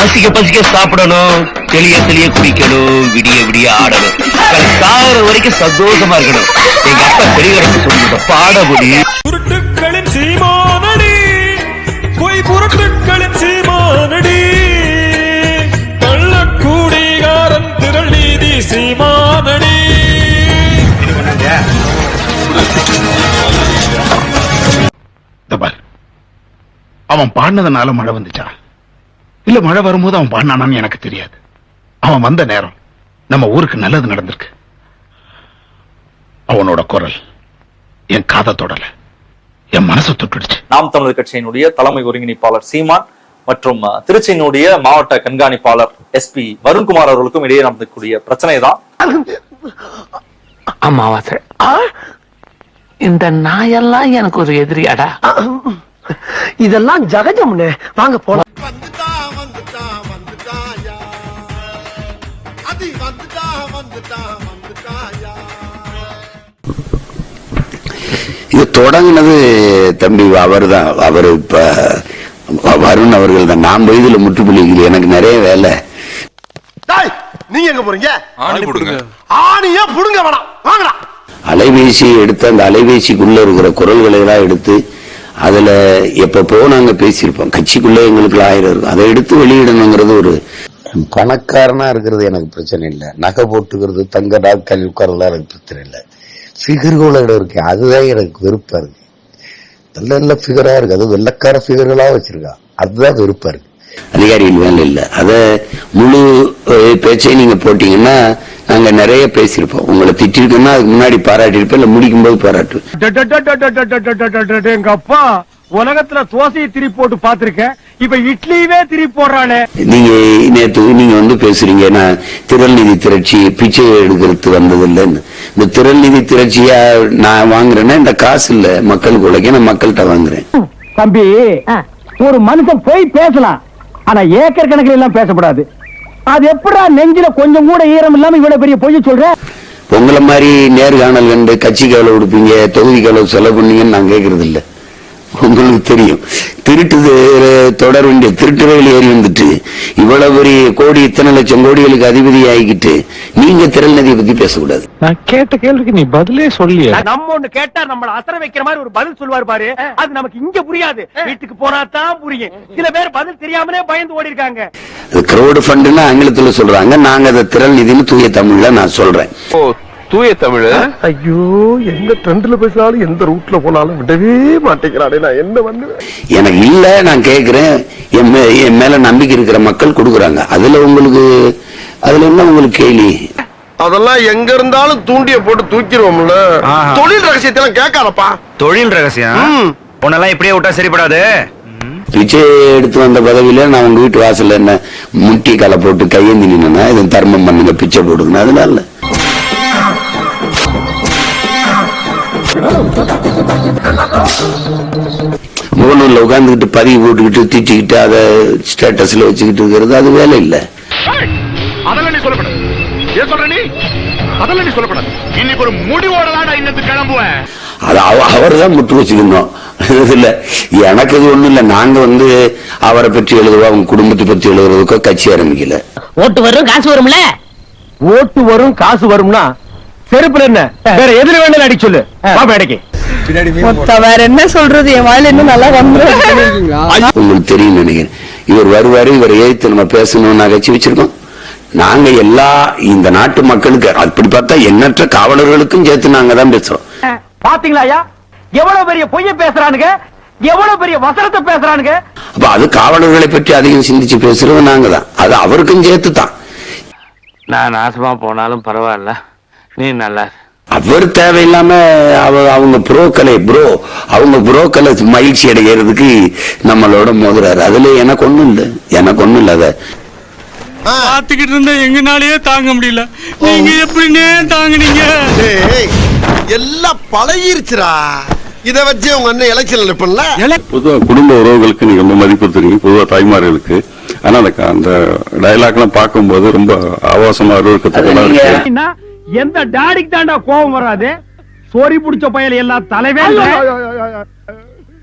பசிக்க பசிக்க சாப்பிடணும். தெளிய தெளிய குடிக்கணும். விடிய விடிய ஆடணும். சாகிற வரைக்கும் சந்தோஷமா இருக்கணும். எங்க அப்பா பெரியவரப்பு சொல்லுங்க பாடபடி உருட்டுக்களின் சீமானடி. பொய் புரட்டுக்களின் சீமானடி. கள்ளக்கூடிகாரன் திரள் நீதி சீமானடி. அவன் பாடினதுனால மழை வந்துச்சா? இல்ல மழை வரும்போது அவன் பாடினானான்னு எனக்கு தெரியாது. அவன் வந்த நேரம் நம்ம ஊருக்கு நல்லது நடந்திருக்கு. அவனோட குரல் என் காதை தொடல. என் மனசை தொட்டுடுச்சு. நாம் தமிழர் கட்சியினுடைய தலைமை ஒருங்கிணைப்பாளர் சீமான் மற்றும் திருச்சியினுடைய மாவட்ட கண்காணிப்பாளர் எஸ்பி வருண்குமார் அவர்களுக்கும் இடையே நடந்தக்கூடிய பிரச்சனை தான் அமாவாசை இந்த நாயெல்லாம் எனக்கு ஒரு எதிரியாடா. இதெல்லாம் ஜகஜம்னு. வாங்க போலாம். இது தொடங்கினது தம்பி அவர்தான். அவர் இப்ப வருண் அவர்கள் தான் நான் இதுல முற்றுப்புள்ளிகள் எனக்கு நிறைய வேலை. டேய் நீங்க எங்க போறீங்க? ஆணியா புடுங்க வேணாம். வாங்கடா. அலைபேசி எடுத்து அந்த அலைபேசிக்குள்ள இருக்கிற குரல்களை எல்லாம் எடுத்து அதுல எப்பப்போ நாங்க பேசியிருப்போம். கட்சிக்குள்ள எங்களுக்கு ஆயிரம் இருக்கும். அதை எடுத்து வெளியிடணுங்கிறது ஒரு பணக்காரனா இருக்கிறது எனக்கு பிரச்சனை இல்லை. நகை போட்டுக்கிறது தங்க நாட்கள் உட்கார்றதுலாம் எனக்கு பிரச்சனை இல்லை. ஃபிகர்களோட இருக்கு அதுதான் எனக்கு வெறுப்பா இருக்கு நல்ல நல்ல ஃபிகரா இருக்கு அது வெள்ளக்கார ஃபிகர்களா வச்சிருக்கா அதுதான் வெறுப்பா இருக்கு அதிகாரிகள் வேலை இல்லை அத முழு அஹ், பேச்சை நீங்க போட்டீங்கன்னா நாங்க நிறைய பேசியிருப்போம் உங்களை திட்டிருக்கோம்னா அதுக்கு முன்னாடி பாராட்டியிருப்பேன் இல்ல முடிக்கும் போது பாராட்டுவேன் எங்க அப்பா உலகத்துல தோசையை திருப்பி போட்டு பாத்திருக்கேன் இப்ப இட்லியவே திருப்பி போடுறானே நீங்க நேத்து நீங்க வந்து பேசுறீங்க நான் திரள்நிதி திரட்சி பிச்சை எடுக்கிறது வந்தது இல்லைன்னு இந்த திரள்நிதி திரட்சியா நான் வாங்குறேன்னா இந்த காசு இல்ல மக்களுக்கு உழைக்க நான் மக்கள்கிட்ட வாங்குறேன். தம்பி ஒரு மனுஷன் போய் பேசலாம் ஆனா ஏக்கர் கணக்கில் எல்லாம் பேசக்கூடாது அது எப்படா நெஞ்சில கொஞ்சம் கூட ஈரம் இல்லாம இவ்வளவு பெரிய பொய்ய சொல்ற? உங்களை மாதிரி நேர்காணல் கண்டு கட்சிக்கு எவ்வளவு கொடுப்பீங்க தொகுதிக்கு எவ்வளவு செலவு பண்ணீங்கன்னு நான் கேட்கறது இல்ல உங்களுக்கு தெரியும். திருட்டு தொடர் வேண்டிய திருட்டு ரயில் ஏறி வந்துட்டு. இவ்வளவு பெரிய கோடி இத்தனை லட்சம் கோடிகளுக்கு அதிபதி ஆகிக்கிட்டு நீங்க திரள் நதியை பத்தி பேசக்கூடாது. நான் கேட்ட கேள்விக்கு நீ பதிலே சொல்லிய. நம்ம ஒண்ணு கேட்டா நம்மள அசர வைக்கிற மாதிரி ஒரு பதில் சொல்லுவார் பாரு. அது நமக்கு இங்க புரியாது. வீட்டுக்கு போனா தான் புரியும். சில பேர் பதில் தெரியாமலே பயந்து ஓடி இருக்காங்க கிரௌடு ஃபண்டுன்னு ஆங்கிலத்துல சொல்றாங்க. நாங்க அதை திரள் நிதின்னு தூய தமிழ்ல நான் சொல்றேன். தூய தமிழ். ஐயோ எந்த ட்ரெண்ட்ல பேசினாலும் எந்த ரூட்ல போனாலும் விடவே மாட்டேங்கிறானே நான் என்ன பண்ணுவேன்? எனக்கு இல்ல நான் கேக்குறேன். என் மே- என் மேல நம்பிக்கை இருக்கிற மக்கள் கொடுக்குறாங்க. அதுல உங்களுக்கு அதுல என்ன உங்களுக்கு கேள்வி அதெல்லாம் எங்க இருந்தாலும் தூண்டிய போட்டு தூக்கிடுவோம்ல. தொழில் ரகசியத்தை எல்லாம் கேட்காதப்பா. தொழில் ரகசியம்? உன்னெல்லாம் இப்படியே விட்டா சரிப்படாது? பிச்சை எடுத்து வந்த பதவியில நான் உங்க வீட்டு வாசல்ல என்ன முட்டி காலை போட்டு கையேந்தி நின்னா இது தர்மம் பண்ணுங்க பிச்சை போடுங்க அதனால முகநூல்ல உட்கார்ந்துகிட்டு பதிவு போட்டுக்கிட்டு திட்டிக்கிட்டு அதை ஸ்டேட்டஸ்ல வச்சுக்கிட்டு இருக்கிறது அது வேலை இல்லை. அதெல்லாம் நீ சொல்லக்கூடாது. ஏன் சொல்ற நீ? அதெல்லாம் நீ சொல்லக்கூடாது. இன்னைக்கு ஒரு முடிவோட தான் இன்னத்து கிளம்புவேன் அது அவர் தான் முற்று வச்சுக்கணும். இல்ல எனக்கு இது ஒண்ணும் இல்ல. நாங்க வந்து அவரை பற்றி எழுதுவோம் அவங்க குடும்பத்தை பற்றி எழுதுறதுக்கோ கட்சி ஆரம்பிக்கல. ஓட்டு வரும் காசு வரும்ல? ஓட்டு வரும் காசு வரும்னா செருப்புல என்ன? வேற எதுல வேணாலும் அடி சொல்லு. வேற என்ன சொல்றது? என் வாயில இன்னும் நல்லா வந்துரும். உங்களுக்கு தெரியும் நினைக்கிறேன். இவர் வருவாரு இவர் எழுத்து நம்ம பேசணும் நகைச்சு வச்சிருக்கோம் நாங்க எல்லா இந்த நாட்டு மக்களுக்கு அப்படி பார்த்தா எண்ணற்ற காவலர்களுக்கும் சேர்த்து நாங்க தான் பேசுறோம். பாத்தீங்களா ஐயா? எவ்வளவு பெரிய பொய்ய பேசுறானுங்க? எவ்வளவு பெரிய வசனத்தை பேசுறானுங்க? அப்ப அது காவலர்களை பற்றி அதிகம் சிந்திச்சு பேசுறது நாங்க தான். அது அவருக்கும் சேர்த்து தான். நான் நாசமா போனாலும் பரவாயில்ல. நீ நல்லா. அவர் தேவையில்லாம அவ அவங்க புரோக்களை ப்ரோ அவங்க புரோக்களை மகிழ்ச்சி அடைகிறதுக்கு நம்மளோட மோதுறாரு. அதுல எனக்கு ஒண்ணும் இல்ல. எனக்கு ஒண்ணும் இல்ல அதை. பாத்துக்கிட்டு இருந்தா எங்கனாலயே தாங்க முடியல. நீங்க எப்படின்னே தாங்குனீங்க? எல்லாம் பழகிருச்சுடா. இத வச்சு உங்க அண்ணன் எலெக்ஷன் நிற்பல பொதுவா குடும்ப உறவுகளுக்கு நீங்க ரொம்ப மதிப்பு தெரியும் பொதுவா தாய்மார்களுக்கு. ஆனா அந்த அந்த டயலாக்லாம் பார்க்கும்போது ரொம்ப ஆபாசமா இருக்கு. எந்த டாடிக்கு தாண்டா கோபம் வராது? சோரி புடிச்ச பயல எல்லாம் தலைவே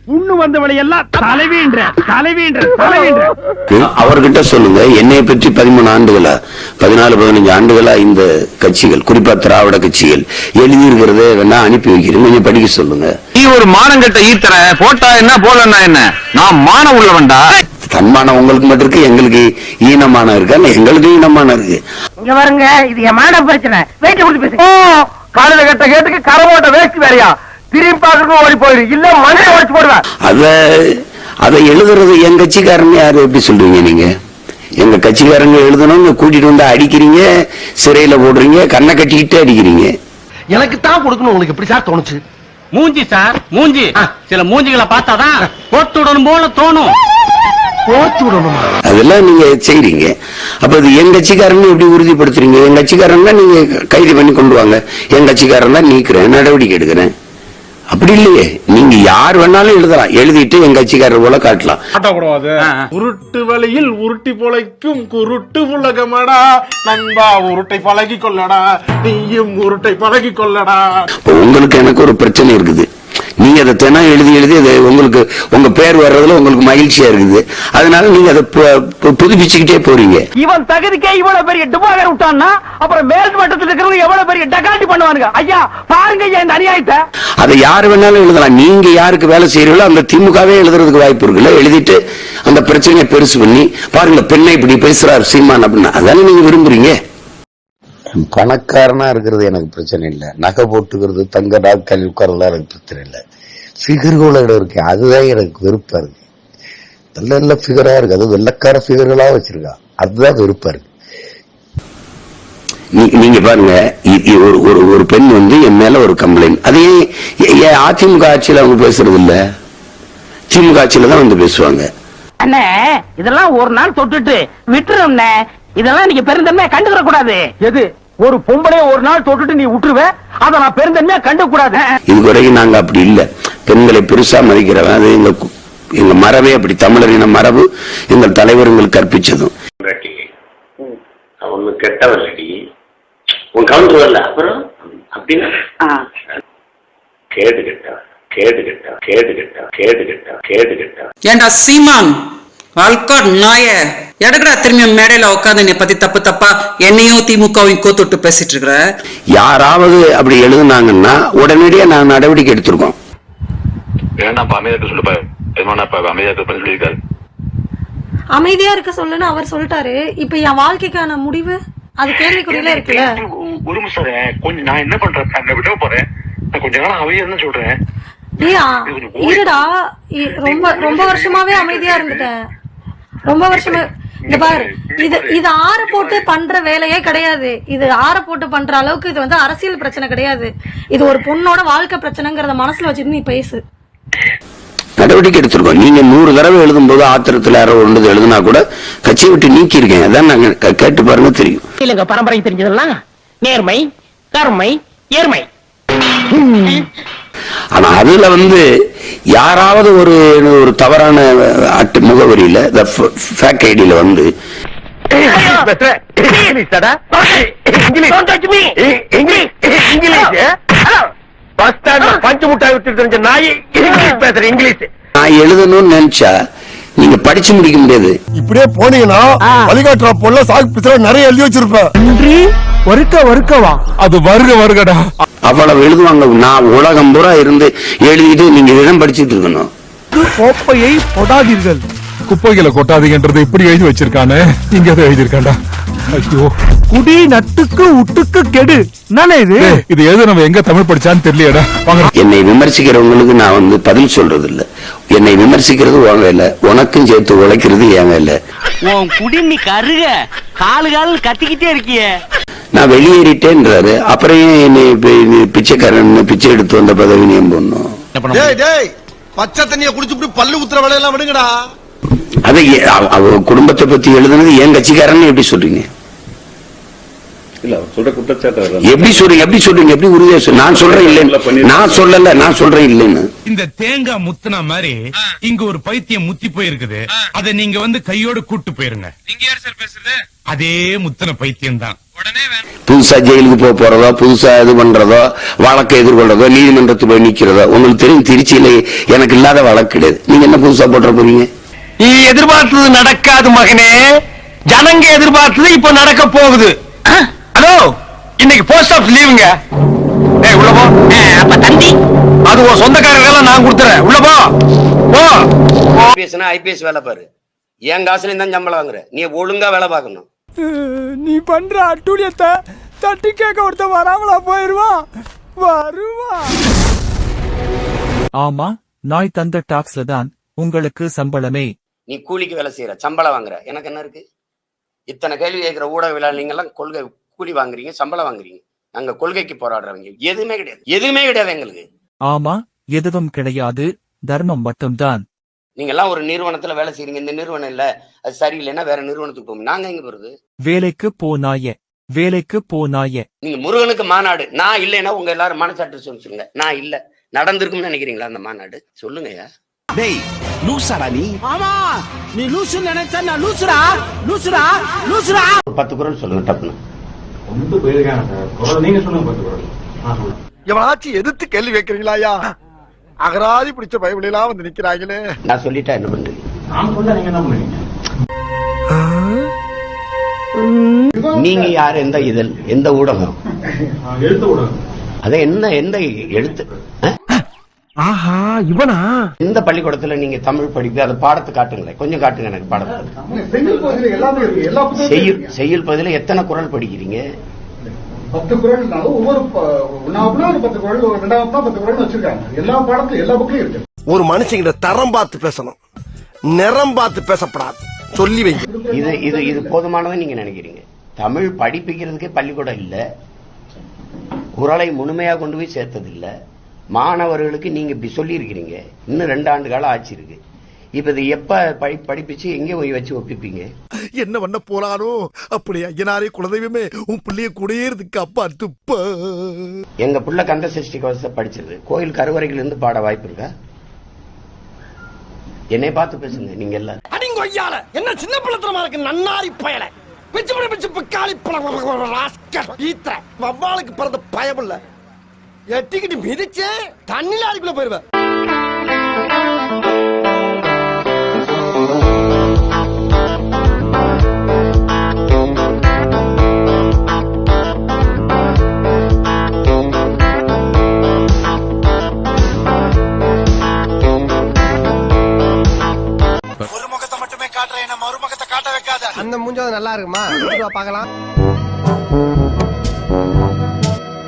புண்ணு வந்தவளை எல்லாம் தலைவீன்ற தலைவீன்ற தலைவீன்ற. அவர்கிட்ட சொல்லுங்க என்னை பற்றி பதிமூணு ஆண்டுகளா பதினாலு பதினஞ்சு ஆண்டுகளா இந்த கட்சிகள் குறிப்பா திராவிட கட்சிகள் எழுதியிருக்கிறத வேணா அனுப்பி வைக்கிறேன் கொஞ்சம் படிக்க சொல்லுங்க. நீ ஒரு மானங்கட்ட ஈத்தர போட்டா என்ன போலன்னா என்ன? நான் மானம் உள்ளவன்டா தன்மானம் உங்களுக்கு மட்டும் இருக்கு எங்களுக்கு ஈனமானம் இருக்கா எங்களுக்கு ஈனமானம் இருக்கு. இங்க வருங்க இது என் மான பிரச்சனை. வெயிட் கொடுத்து பேசு காலையில கட்ட கேட்டுக்கு கரவோட்ட வேஸ்ட் வேறையா? திரும்பி பாக்குறதுக்கு ஓடி போயிரு. இல்ல மண்ணில உடைச்சு போடுவேன். அத அதை எழுதுறது என் கட்சிக்காரங்க யாரு? எப்படி சொல்றீங்க நீங்க? எங்க கட்சிக்காரங்க எழுதணும்னு கூட்டிட்டு வந்து அடிக்கிறீங்க சிறையில போடுறீங்க கண்ணை கட்டிக்கிட்டு அடிக்கிறீங்க. எனக்கு தான் கொடுக்கணும் உங்களுக்கு எப்படி சார் தோணுச்சு? மூஞ்சி சார் மூஞ்சி. சில மூஞ்சிகளை பார்த்தாதான் போட்டு விடணும் போல தோணும். போச்சு விடணுமா அதெல்லாம் நீங்க செய்றீங்க. அப்ப அது என் கட்சிக்காரங்க எப்படி உறுதிப்படுத்துறீங்க? என் கட்சிக்காரங்க நீங்க கைது பண்ணி கொண்டு வாங்க. என் காரன் தான் நீக்கிறேன். நடவடிக்கை எடுக்கிறேன். அப்படி இல்லையே. நீங்க யார் வேணாலும் எழுதலாம். எழுதிட்டு என் கட்சிக்காரர் போல காட்டலாம். காட்டக்கூடாது உருட்டு வழியில் உருட்டி பொழைக்கும் குருட்டு உலகமடா. நண்பா உருட்டை பழகி கொள்ளடா. நீயும் உருட்டை பழகி கொள்ளடா. உங்களுக்கு எனக்கு ஒரு பிரச்சனை இருக்குது. நீங்க அதை தினம் எழுதி எழுதி அது உங்களுக்கு உங்க பேர் வர்றதுல உங்களுக்கு மகிழ்ச்சியா இருக்குது. அதனால நீங்க அதை புதுப்பிச்சுக்கிட்டே போறீங்க. இவன் தகுதிக்கே இவ்வளவு பெரிய டுபாகர் விட்டான்னா அப்புறம் மேல் மட்டத்தில் இருக்கிறவங்க எவ்வளவு பெரிய டகாட்டி பண்ணுவானுங்க. ஐயா பாருங்க ஐயா இந்த அநியாயத்தை. அதை யார் வேணாலும் எழுதலாம். நீங்க யாருக்கு வேலை செய்யறீங்களோ அந்த திமுகவே எழுதுறதுக்கு வாய்ப்பு இருக்குல்ல. எழுதிட்டு அந்த பிரச்சனையை பெருசு பண்ணி பாருங்க பெண்ணை இப்படி பேசுறார் சீமான் அப்படின்னா. அதானே நீங்க விரும்புறீங்க? பணக்காரனா இருக்கிறது எனக்கு பிரச்சனை இல்லை. நகை போட்டுக்கிறது தங்க டாக்டர் உட்கார்றதுலாம் எனக்கு பிரச்சனை இல்லை. ஃபிகர்களோட இருக்கு அதுதான் எனக்கு வெறுப்பா இருக்கு. நல்ல நல்ல ஃபிகரா இருக்கு. அது வெள்ளக்கார ஃபிகர்களா வச்சிருக்கா. அதுதான் வெறுப்பா இருக்கு. நீ- நீங்க பாருங்க ஒரு ஒரு ஒரு பெண் வந்து என் மேல ஒரு கம்ப்ளைண்ட் அதே ஏன் அதிமுக ஆட்சியில அவங்க பேசுறது இல்ல? திமுக ஆட்சியில தான் வந்து பேசுவாங்க. அண்ணே இதெல்லாம் ஒரு நாள் தொட்டுட்டு விட்டுரும்ண்ணே. இதெல்லாம் நீங்க பெருந்தன்மையா கண்டுக்கிற கூடாது எது? ஒரு பொம்பளைய ஒரு நாள் தொட்டுட்டு நீ விட்டுருவ அத நான் பெருந்தன்மையா கண்டுக்க கூடாது இதுவரைக்கும் நாங்க அப்படி இல்ல. பெண்களை பெருசா மதிக்கிறவன் அது எங்க எங்க மரபே அப்படி. தமிழரின மரபு எங்கள் தலைவர் எங்களுக்கு கற்பிச்சதும். அவனு கெட்டவல்லடி உன் கவுண்டர் வரல. அப்புறம்? அப்படின்னா? கேடு கெட்டா கேடு கெட்டா கேடு கெட்டா கேடு கெட்டா கேடு கெட்டா ஏண்டா சீமான் அல்காட் நாய எடக்குடா திரும்பி மேடையில உட்காந்து என்னை பத்தி தப்பு தப்பா என்னையும் திமுகவையும் கோத்துட்டு பேசிட்டு இருக்கிற? யாராவது அப்படி எழுதுனாங்கன்னா உடனடியா நான் நடவடிக்கை எடுத்திருக்கோம். அமைதியா இருக்க சொல்லுன்னு அவர் சொல்லிட்டாரு. இப்ப என் வாழ்க்கைக்கான முடிவு? அது கேள்விக்குறியில இருக்குல்ல? ஒரு நிமிஷம் கொஞ்சம் நான் என்ன பண்றேன்? நான் விட போறேன். கொஞ்ச நாள் அமைதியா சொல்றேன். இருடா. இ- ரொம்ப ரொம்ப வருஷமாவே அமைதியா இருந்துட்டேன். ரொம்ப வருஷமா இந்த பாரு இது இது ஆற போட்டு பண்ற வேலையே கிடையாது. இது ஆற போட்டு பண்ற அளவுக்கு இது வந்து அரசியல் பிரச்சனை கிடையாது. இது ஒரு பொண்ணோட வாழ்க்கை பிரச்சனைங்கிறத மனசுல வச்சுட்டு நீ பேசு. நடவடிக்கை எடுத்திருக்கோம். நீங்க நூறு தடவை எழுதும்போது ஆத்திரத்துல யாரோ ஒன்று எழுதுனா கூட கட்சியை விட்டு நீக்கி இருக்கேன் அதான் நாங்க கேட்டு பாருங்க தெரியும். இல்லங்க பரம்பரை தெரிஞ்சதெல்லாம் நேர்மை கருமை ஏர்மை ஆனா அதுல வந்து யாராவது ஒரு ஒரு தவறான அட்டு முகவரியில ஃபேக் ஐடியில வந்து பஞ்சு முட்டாய் விட்டு தெரிஞ்ச நாய் இங்கிலீஷ் பேசுற இங்கிலீஷ் நான் எழுதணும்னு நினைச்சா நீங்க படிச்சு முடிக்க முடியாது. இப்படியே போனீங்கன்னா வழிகாட்டுற பொருள சாக்கு நிறைய எழுதி வச்சிருப்பேன். ஒருக்க ஒருக்கவா? அது வருக வருகடா. அவ்வளவு எழுதுவாங்க. நான் உலகம் பூரா இருந்து எழுதிட்டு நீங்க இடம் படிச்சிட்டு இருக்கணும். கோப்பையை தொடாதீர்கள் குப்பைகளை கொட்டாதீங்கன்றதை இப்படி எழுதி வச்சிருக்கானே? இங்க அதை எழுதியிருக்காண்டா ஐயோ. குடி நட்டுக்கு உட்டுக்கு கெடு. என்னண்ணே இது? இது எழுத நம்ம எங்க தமிழ் படிச்சான்னு தெரியலையடா. வாங்க. என்னை விமர்சிக்கிறவங்களுக்கு நான் வந்து பதில் சொல்றது இல்ல என்னை விமர்சிக்கிறது உன் வேலை. உனக்கும் சேர்த்து உழைக்கிறது என் வேலை. உன் குடி நீ கருக காலு கால் கத்திக்கிட்டே இருக்கியே. நான் வெளியேறிட்டேன்றாரு. அப்புறம் என்னை பிச்சைக்காரன் பிச்சை எடுத்து வந்த பதவி டேய் டேய் பச்சை தண்ணிய குடிச்சுட்டு பல்லு குத்துற வேலையெல்லாம் விடுங்கடா. அதை குடும்பத்தை பத்தி எழுதுனது என் கட்சிக்காரன்னு எப்படி சொல்றீங்க இல்ல அவர் சொல்ற குற்றச்சாட்டு எப்படி சொல்றீங்க எப்படி சொல்றீங்க? எப்படி உறுதியா நான் சொல்றேன் இல்லைன்னு. நான் சொல்லல நான் சொல்றேன் இல்லைன்னு. இந்த தேங்காய் முத்துன மாதிரி இங்க ஒரு பைத்தியம் முத்தி போயிருக்குது. அத நீங்க வந்து கையோட கூட்டு போயிருங்க. நீங்க யார் சார் பேசுறது? அதே முத்தன பைத்தியம் தான். உடனே புதுசா ஜெயிலுக்கு போக போறதோ புதுசா இது பண்றதோ வழக்கை எதிர்கொள்றதோ நீதிமன்றத்தில் போய் நிக்கிறதோ உங்களுக்கு தெரியும் திருச்சியில எனக்கு இல்லாத வழக்கு கிடையாது. நீங்க என்ன புதுசா போட்டுற போறீங்க? நீ எதிர்பார்த்தது நடக்காது மகனே. ஜனங்க எதிர்பார்த்தது இப்ப நடக்க போகுது. ஹலோ இன்னைக்கு போஸ்ட் ஆஃபீஸ் லீவுங்க ஏய் உள்ள போ. அப்ப தந்தி அது உன் சொந்தக்காரர்கள் நான் கொடுத்துறேன். உள்ள போ. போ. ஐபிஎஸ்னா ஐபிஎஸ் வேலை பாரு. என் காசுல தான் சம்பளம் வாங்குற. நீ ஒழுங்கா வேலை பார்க்கணும். நீ பண்ற அட்டூழியத்தை தட்டி கேட்க ஒருத்தன் வராமலா போயிருவான். வருவான். ஆமா நாய் தந்த டாக்ஸ்ல தான் உங்களுக்கு சம்பளமே. நீ கூலிக்கு வேலை செய்யற சம்பளம் வாங்குற. எனக்கு என்ன இருக்கு? இத்தனை கேள்வி கேட்கிற ஊடகவியலாளர் நீங்க எல்லாம் கொள்கை கூலி வாங்குறீங்க சம்பளம் வாங்குறீங்க. நாங்க கொள்கைக்கு போராடுறவங்க. எதுவுமே கிடையாது. எதுவுமே கிடையாது எங்களுக்கு. ஆமா எதுவும் கிடையாது. தர்மம் மட்டும்தான். நீங்க எல்லாம் ஒரு நிறுவனத்துல வேலை செய்றீங்க. இந்த நிறுவனம் இல்ல. அது சரியில்லைன்னா வேற நிறுவனத்துக்கு போகும் நாங்க எங்க போறது? வேலைக்கு போனாய. வேலைக்கு போனாய. நீங்க முருகனுக்கு மாநாடு. நான் இல்லைன்னா உங்க எல்லாரும் மனசாட்டு சொல்லுங்க. நான் இல்ல. நடந்திருக்கும்னு நினைக்கிறீங்களா அந்த மாநாடு? சொல்லுங்கய்யா டேய் லூசாடா நீ? ஆமா. நீ லூசு நினைச்சா நான் லூசுடா? லூசுடா? லூசுடா? பத்து குரல் சொல்லுங்க டப்புன்னு. எவனாச்சும் எதிர்த்து கேள்வி வைக்கிறீங்களா ஐயா? அகராதி பிடிச்ச பைபிள் எல்லாம் வந்து நிக்கிறாங்களே. நான் சொல்லிட்டா என்ன பண்றீங்க நீங்க யார்? எந்த இதழ்? எந்த ஊடகம்? அத என்ன எந்த எழுத்து? ஆஹா இவனா? எந்த பள்ளிக்கூடத்துல நீங்க தமிழ் படிக்க அந்த பாடத்தை காட்டுங்களேன் கொஞ்சம் காட்டுங்க எனக்கு பாடத்தை செய்யுள் செய்யுள் பகுதியில எத்தனை குரல் படிக்கிறீங்க? பத்து குரல்னாலும் ஒவ்வொரு ஒன்னாவது ஒரு பத்து குரல் ஒரு ரெண்டாவது பத்து குரல் வச்சிருக்காங்க. எல்லா பாடத்துல எல்லா புக்லயும் இருக்கு. ஒரு மனுஷங்கிட்ட தரம் பார்த்து பேசணும். நிறம் பார்த்து பேசப்படாது. சொல்லி வைங்க. இது இது இது போதுமானதுன்னு நீங்க நினைக்கிறீங்க. தமிழ் படிப்பிக்கிறதுக்கே பள்ளிக்கூடம் இல்ல. குரலை முழுமையா கொண்டு போய் சேர்த்தது இல்ல. மாணவர்களுக்கு நீங்க இப்படி சொல்லி இருக்கிறீங்க இன்னும் ரெண்டு ஆண்டு காலம் ஆச்சு இருக்கு. இப்ப இது எப்ப படி படிப்பிச்சு எங்க போய் வச்சு ஒப்பிப்பீங்க? என்ன பண்ண போறானோ அப்படி ஐயனாரே குலதெய்வமே உன் பிள்ளைய குடியேறதுக்கு அப்பா துப்ப. எங்க புள்ள கந்த சஷ்டி கவசத்தை படிச்சது கோயில் கருவறைகள் இருந்து பாட வாய்ப்பு இருக்கா? என்னை பார்த்து பேசுங்க நீங்க எல்லாம் அடிங்க ஐயால என்ன சின்ன பிள்ளைத்தனமா இருக்கு நன்னாரி பயல. பிச்சு பிடி பிச்சு பிக்காளி ஈத்திர வவ்வாளுக்கு பிறந்த பயம் இல்ல எட்டிக்கிட்டு மிதிச்சே தண்ணில அடிக்குள்ள போயிருவேன் அந்த மூஞ்சாவது நல்லா இருக்குமா?